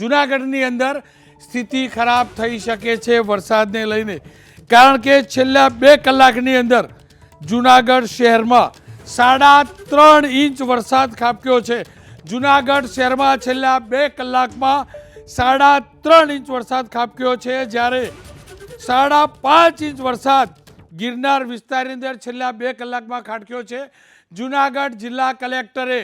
જુનાગઢની અંદર સ્થિતિ ખરાબ થઈ શકે છે વરસાદને લઈને. કારણ કે છેલ્લા બે કલાકની અંદર જુનાગઢ શહેરમાં સાડા ત્રણ ઇંચ વરસાદ ખાબક્યો છે. જુનાગઢ શહેરમાં છેલ્લા બે કલાકમાં સાડા ત્રણ ઇંચ વરસાદ ખાબક્યો છે. જ્યારે સાડા પાંચ ઇંચ વરસાદ ગિરનાર વિસ્તારની અંદર છેલ્લા બે કલાકમાં ખાબક્યો છે. જુનાગઢ જિલ્લા કલેક્ટરે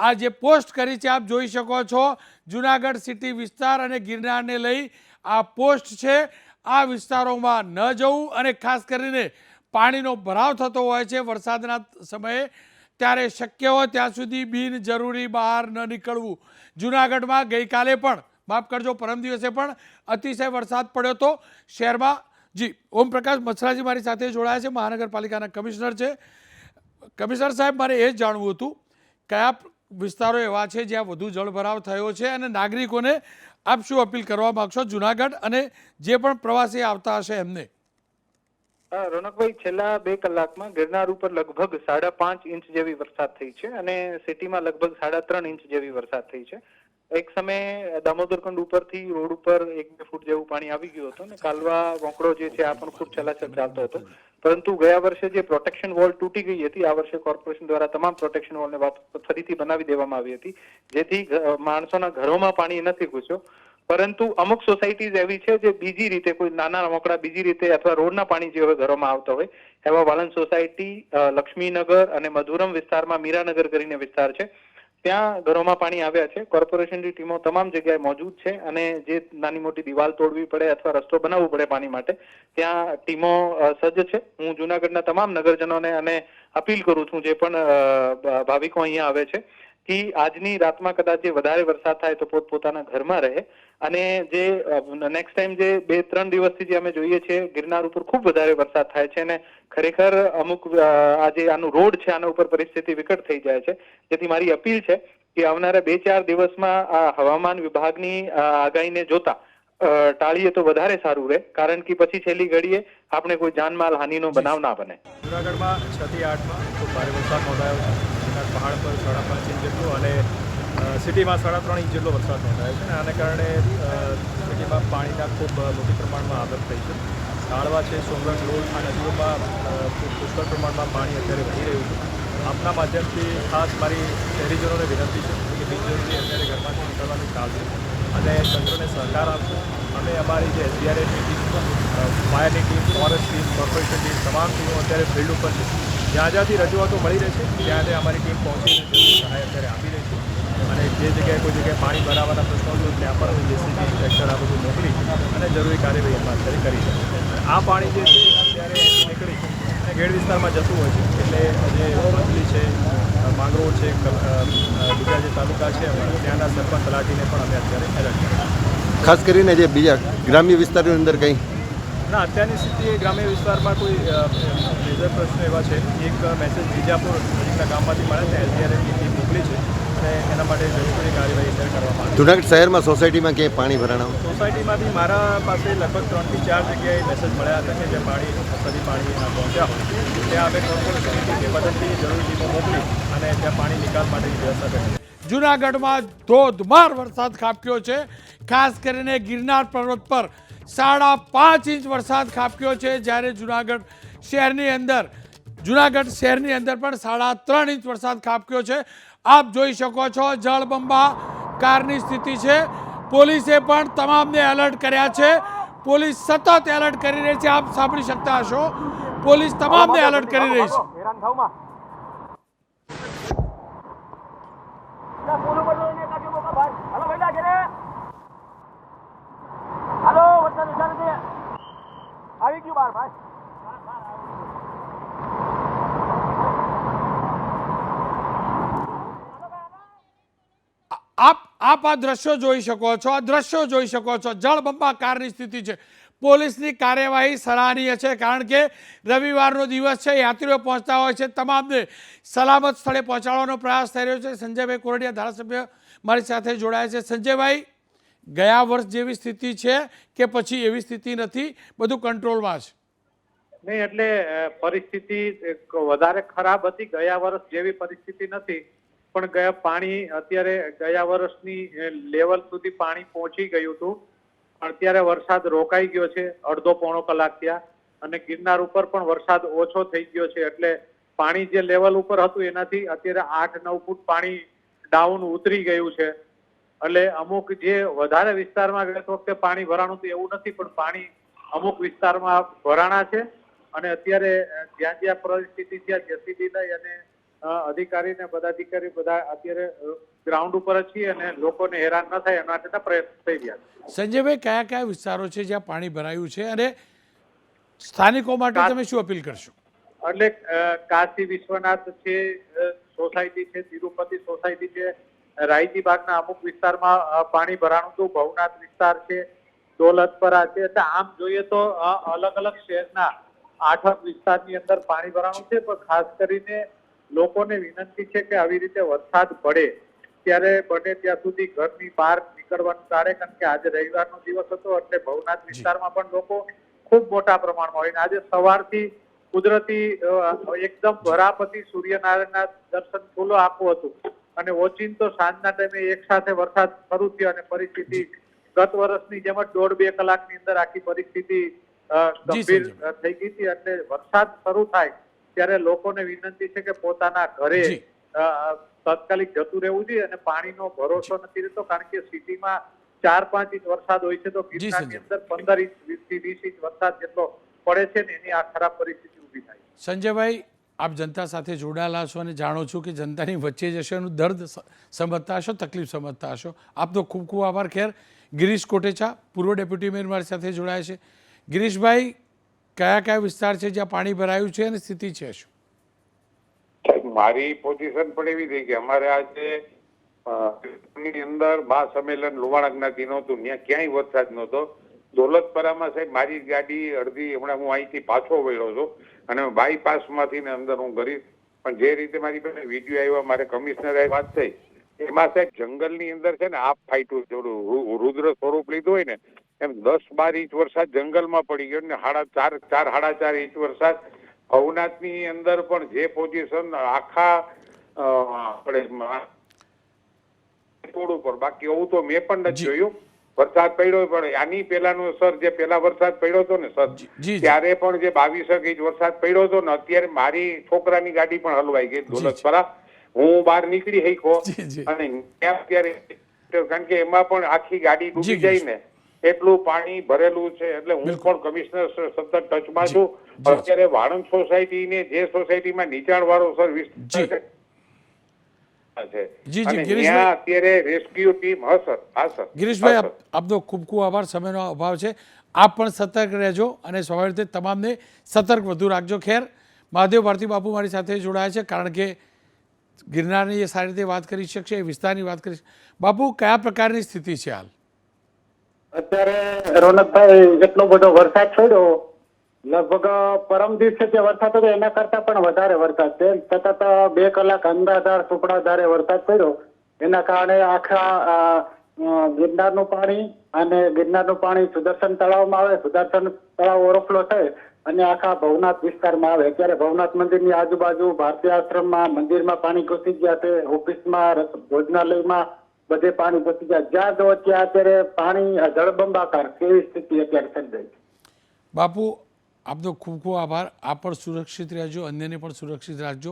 આ જે પોસ્ટ કરી છે, આપ જોઈ શકો છો. જુનાગઢ સિટી વિસ્તાર અને ગિરનારને લઈ આ પોસ્ટ છે. આ વિસ્તારોમાં ન જવું અને ખાસ કરીને પાણીનો ભરાવ થતો હોય છે વરસાદના સમયે, ત્યારે શક્ય હોય ત્યાં સુધી બિનજરૂરી બહાર ન નીકળવું. જુનાગઢમાં ગઈકાલે પણ, માફ કરજો, પરમ દિવસે પણ અતિશય વરસાદ પડ્યો હતો. શહેરમાં, જી, ઓમપ્રકાશ મચ્છરાજી મારી સાથે જોડાયા છે, મહાનગરપાલિકાના કમિશનર છે. કમિશનર સાહેબ, મારે એ જાણવું હતું કયા વિસ્તારો એવા છે જ્યાં વધુ જળભરાવ થયો છે અને નાગરિકોને આપ શું અપીલ કરવા માગશો? જુનાગઢ અને જે પણ પ્રવાસી આવતા હશે એમને. રોનકભાઈ, છેલ્લા બે કલાકમાં ગિરનાર ઉપર લગભગ સાડા પાંચ ઇંચ જેવી વરસાદ થઈ છે અને સિટીમાં લગભગ સાડા ત્રણ ઇંચ જેવી વરસાદ થઈ છે. એક સમયે દામોદરકંડ ઉપરથી રોડ ઉપર એક બે ફૂટ જેવું પાણી આવી ગયું હતું ને, કાલવા વોંકડો જે છે, આ પણ ખૂબ ચલાચલ ચાલતો હતો. પરંતુ ગયા વર્ષે જે પ્રોટેક્શન વોલ તૂટી ગઈ હતી, આ વર્ષે કોર્પોરેશન દ્વારા તમામ પ્રોટેક્શન વોલને ફરીથી બનાવી દેવામાં આવી હતી, જેથી માણસોના ઘરોમાં પાણી નથી ઘૂસ્યો. પરંતુ અમુક સોસાયટીઝ એવી છે જે બીજી રીતે, કોઈ નાના રમકડા બીજી રીતે અથવા રોડના પાણી જે હોય ઘરોમાં આવતા હોય, એવા વાલન સોસાયટી લક્ષ્મીનગર અને મધુરમ વિસ્તારમાં મીરાનગર કરીને વિસ્તાર છે. ત્યાં ઘરોમાં પાણી આવ્યા છે. કોર્પોરેશનની ટીમો તમામ જગ્યાએ મોજૂદ છે અને જે નાની મોટી દિવાલ તોડવી પડે અથવા રસ્તો બનાવવો પડે પાણી માટે, ત્યાં ટીમો સજ્જ છે. હું જુનાગઢના તમામ નગરજનોને અને અપીલ કરું છું જે પણ ભાવિકો અહીંયા આવે છે કે આજની રાતમાં કદાચ જે વધારે વરસાદ થાય તો પોતપોતાના ઘરમાં રહે. અને જે નેક્સ્ટ ટાઈમ જે બે ત્રણ દિવસથી જે અમે જોઈએ છીએ ગિરનાર ઉપર ખૂબ વધારે વરસાદ થાય છે અને ખરેખર અમુક આ જે આનું રોડ છે આના ઉપર પરિસ્થિતિ વિકટ થઈ જાય છે. જેથી મારી અપીલ છે કે આવનારા બે ચાર દિવસમાં આ હવામાન વિભાગની આગાહીને જોતા ટાળીએ તો વધારે સારું રહે. કારણ કે પછી છેલ્લી ઘડીએ આપણે કોઈ જાનમાલ હાનિનો બનાવ ના બને. જુનાગઢમાં છ થી આઠમાં ખૂબ ભારે વરસાદ નોંધાયો છે પહાડ પર સાડા પાંચ ઇંચ જેટલો અને સિટીમાં સાડા ત્રણ ઇંચ જેટલો વરસાદ નોંધાયો છે અને આને કારણે સિટીમાં પાણીના ખૂબ મોટી પ્રમાણમાં આવક થઈ છે. કાળવા છે સોમરસ રોડ આ નદીઓમાં પુષ્કળ પ્રમાણમાં પાણી અત્યારે વહી રહ્યું છે. આપના માધ્યમથી ખાસ મારી શહેરીજનોને વિનંતી છે કે બિનજરૂરી અત્યારે ઘરમાંથી નીકળવાની ટાળશે અને તંત્રને સહકાર આપશે અમે અમારી જે એસડીઆરએફની team ફાયરની team, forest team, corporation team, તમામ ટીમો અત્યારે ફિલ્ડ ઉપર છે. જ્યાં જ્યાંથી રજૂઆતો મળી રહેશે ત્યાં ત્યાં અમારી ટીમ પહોંચીને સહાય અત્યારે આપી રહી છે. અને જે જગ્યાએ કોઈ જગ્યાએ પાણી ભરાવાના પ્રશ્નો છે, ત્યાં પણ અમે જેસીબી ટ્રેક્ટર આ બધું મોકલી અને જરૂરી કાર્યવાહી એમાં અત્યારે કરી છે. આ પાણી જે છે, અત્યારે નીકળી અને ગેડ વિસ્તારમાં જતું હોય છે. એટલે જે વંથલી છે માંગરોળ છે બીજા જે તાલુકા છે ત્યાંના સરપંચ તલાટીને પણ અમે અત્યારે એલર્ટ કર્યા ખાસ કરીને જે બીજા ગ્રામ્ય વિસ્તારની અંદર કંઈ ના અત્યારની સ્થિતિ ગ્રામ્ય વિસ્તારમાં કોઈ મેજર પ્રશ્નો એવા છે. એક મેસેજ વિજાપુર નજીકના ગામમાંથી મળે છે એલજીઆરએફની ટીમ મોકલી છે અને એના માટે જરૂરી કાર્યવાહી અત્યારે કરવામાં આવી જુનાગઢ શહેરમાં સોસાયટીમાં ક્યાંય પાણી ભરાણા? સોસાયટીમાંથી મારા પાસે લગભગ ત્રણથી ચાર જગ્યાએ મેસેજ મળ્યા હતા કે જે પાણી વરસાદી પાણી પહોંચ્યા હોય. ત્યાં અમે કોર્પોરેશનની મદદથી જરૂરી ટીમો મોકલી અને ત્યાં પાણી નિકાલ માટેની વ્યવસ્થા કરી જુનાગઢમાં ધોધમાર વરસાદ ખાબક્યો છે ખાસ કરીને ગિરનાર પર્વત પર. સાડા પાંચ ઇંચ વરસાદ ખાબક્યો છે. જ્યારે જુનાગઢ શહેરની અંદર, જુનાગઢ શહેરની અંદર પણ સાડા ત્રણ ઇંચ વરસાદ ખાબક્યો છે. આપ જોઈ શકો છો જળબંબાકારની સ્થિતિ છે. પોલીસે પણ તમામને એલર્ટ કર્યા છે. પોલીસ સતત એલર્ટ કરી રહી છે. આપ સાંભળી શકતા હશો. પોલીસ તમામને એલર્ટ કરી રહી છે હાલો વરસાદ વિચાર છે આવી ગયું બાર ભાઈ આપ આપ આ દ્રશ્યો જોઈ શકો છો, આ દ્રશ્યો જોઈ શકો છો. જળબંબાકારની સ્થિતિ છે. પોલીસની કાર્યવાહી સરાહનીય છે, કારણ કે રવિવારનો દિવસ છે, યાત્રીઓ પહોંચતા હોય છે. તમામને સલામત સ્થળે પહોંચાડવાનો પ્રયાસ થઈ રહ્યો છે. સંજયભાઈ કોરડિયા ધારાસભ્ય મારી સાથે જોડાયા છે. સંજયભાઈ, ગયા વર્ષ જેવી સ્થિતિ છે કે પછી એવી સ્થિતિ નથી? બધું કંટ્રોલમાં છે. નહીં, એટલે પરિસ્થિતિ વધારે ખરાબ હતી. ગયા વર્ષ જેવી પરિસ્થિતિ નથી. પણ ગયા પાણી અત્યારે ગયા વર્ષની લેવલ સુધી પાણી પહોંચી ગયું હતું. અત્યારે વરસાદ રોકાઈ ગયો છે, અડધો પોણો કલાક થયા. અને ગિરનાર ઉપર પણ વરસાદ ઓછો થઈ ગયો છે. એટલે પાણી જે લેવલ ઉપર હતું એનાથી અત્યારે આઠ નવ ફૂટ પાણી ડાઉન ઉતરી ગયું છે. એટલે અમુક જે વધારે વિસ્તારમાં ગત વખતે પાણી ભરાણું હતું એવું નથી, પણ પાણી અમુક વિસ્તારમાં ભરાણા છે. અને અત્યારે જ્યાં જ્યાં પરિસ્થિતિ ત્યાં જેસીબી લઈ અને અધિકારી ને પદાધિકારી બધા અત્યારે ગ્રાઉન્ડ ઉપર જ છીએ અને લોકોને હેરાન ન થાય એના માટેના પ્રયત્ન થઈ રહ્યા છે. સંજયભાઈ કયા કયા વિસ્તારો છે જ્યાં પાણી ભરાયું છે અને સ્થાનિકો માટે તમે શું અપીલ કરશો? એટલે કાશી વિશ્વનાથ છે સોસાયટી છે તિરુપતિ સોસાયટી છે રાયજી બાગના અમુક વિસ્તારમાં પાણી ભરાણું હતું ભવનાથ વિસ્તાર છે દોલતપરા છે એટલે આમ જોઈએ તો અલગ અલગ શહેરના આઠ વિસ્તારની અંદર પાણી ભરાણું છે પણ ખાસ કરીને લોકોને વિનંતી છે કે આવી રીતે વરસાદ પડે ત્યારે બને ત્યાં સુધી ઘરની બહાર નીકળવાનું ટાળે કારણ કે આજે રવિવારનો દિવસ હતો એટલે ભવનાથ વિસ્તારમાં પણ લોકો ખૂબ મોટા પ્રમાણમાં હોય અને આજે સવારથી કુદરતી એકદમ ભરાપતિ સૂર્યનારાયણના દર્શન ખુલ્લો આપવું હતું. અને ઓચિંતો સાંજના ટાઈમે એક સાથે વરસાદ શરૂ થયો અને પરિસ્થિતિ ગત વર્ષની જેમ જ દોઢ બે કલાકની અંદર આખી પરિસ્થિતિ ગંભીર થઈ ગઈ હતી. એટલે વરસાદ શરૂ થાય ત્યારે લોકોને વિનંતી છે કે પોતાના ઘરે જી. તાત્કાલિક જતું રહેવું જોઈએ અને પાણીનો ભરોસો નથી રહેતો કારણ કે સિટીમાં ચાર પાંચ ઇંચ વરસાદ હોય છે તો ગિરનારની અંદર પંદર ઇંચ વીસથી વીસ ઇંચ વરસાદ જેટલો પડે છે ને એની આ ખરાબ પરિસ્થિતિ ઊભી થાય સંજયભાઈ આપ જનતા સાથે જોડાયેલા છો અને જાણો છો કે જનતાની વચ્ચે જશે એનું દર્દ સમજતા હશો તકલીફ સમજતા હશો. આપનો ખૂબ ખૂબ આભાર. ખેર ગિરીશ કોટેચા પૂર્વ ડેપ્યુટી મેયર મારી સાથે જોડાયા છે. ગિરીશભાઈ કયા કયા વિસ્તાર છે જ્યાં પાણી ભરાયું છે અને સ્થિતિ છે શું? મારી પોઝિશન પણ એવી થઈ કે અમારે આજે અંદર મહા સંમેલન લુવાણા જ્ઞાતિનું હતું ત્યાં ક્યાંય વરસાદ નહોતો. દોલતપરામાં સાહેબ, મારી ગાડી અડધી, હમણાં હું અહીંથી પાછો વળ્યો છું અને બાયપાસમાંથી ને અંદર હું કરીશ પણ જે રીતે મારી પાસે વીડિયો આવ્યો, મારે કમિશનરે વાત થઈ. એમાં સાહેબ, જંગલની અંદર છે ને, આપ ફાઈટું રુદ્ર સ્વરૂપ લીધું હોય ને એમ દસ બાર ઇંચ વરસાદ જંગલમાં પડી ગયો ને સાડા ચાર ચાર સાડા ચાર ઇંચ વરસાદ. ભવનાથની અંદર પણ જે પોઝિશન આખા આપણે મા- ઉપર. બાકી એવું તો મેં પણ નથી જોયું. વરસાદ પડ્યો પણ આની પેલાનો સર જે પેલા વરસાદ પડ્યો હતો ને સર. ત્યારે પણ જે બાવીસ ઇંચ વરસાદ પડ્યો હતો ને અત્યારે મારી છોકરાની ગાડી પણ હલવાઈ ગઈ દોલતપરા. હું બહાર નીકળી હઈકો. અને ત્યાં અત્યારે કારણ કે એમાં પણ આખી ગાડી ડૂબી જાય ને એટલું પાણી ભરેલું છે એટલે હું પણ કમિશનર સતત ટચમાં છું. અત્યારે વાણંદ સોસાયટી ને જે. સોસાયટીમાં નીચાણ વાળો સર. વિસ્તાર ગિરીશભાઈ. આપનો ખૂબ ખૂબ આભાર. સમયનો અભાવ છે. આપ પણ સતર્ક રહેજો અને સ્વાભાવિક રીતે તમામને સતર્ક વધુ રાખજો. ખેર મહાદેવ ભારતી બાપુ મારી સાથે જોડાયા છે કારણ કે ગિરનારની એ સારી રીતે વાત કરી શકશે એ વિસ્તારની વાત કરી બાપુ કયા પ્રકારની સ્થિતિ છે હાલ? અત્યારે રોનકભાઈ જેટલો બધો વરસાદ પડ્યો લગભગ પરમ દિવસે જે વરસાદ હતો એના કરતા પણ વધારે વરસાદ છે. સતત બે કલાક અંધાધાર સુપડાધારે વરસાદ પડ્યો. એના કારણે આખા ગિરનારનું પાણી અને ગિરનારનું પાણી સુદર્શન તળાવમાં આવે, સુદર્શન તળાવ ઓવરફ્લો થાય અને આખા ભવનાથ વિસ્તારમાં આવે. અત્યારે ભવનાથ મંદિરની આજુબાજુ ભારતીય આશ્રમમાં મંદિરમાં પાણી ઘૂસી ગયા છે, ઓફિસમાં ભોજનાલયમાં બધે પાણી ઘૂસી ગયા જ્યાં જો ત્યાં અત્યારે પાણી જળબંબાકાર કેવી સ્થિતિ અત્યારે થઈ જાય બાપુ, આપનો ખૂબ ખૂબ આભાર. આપ પણ સુરક્ષિત રહેજો, અન્યને પણ સુરક્ષિત રાખજો.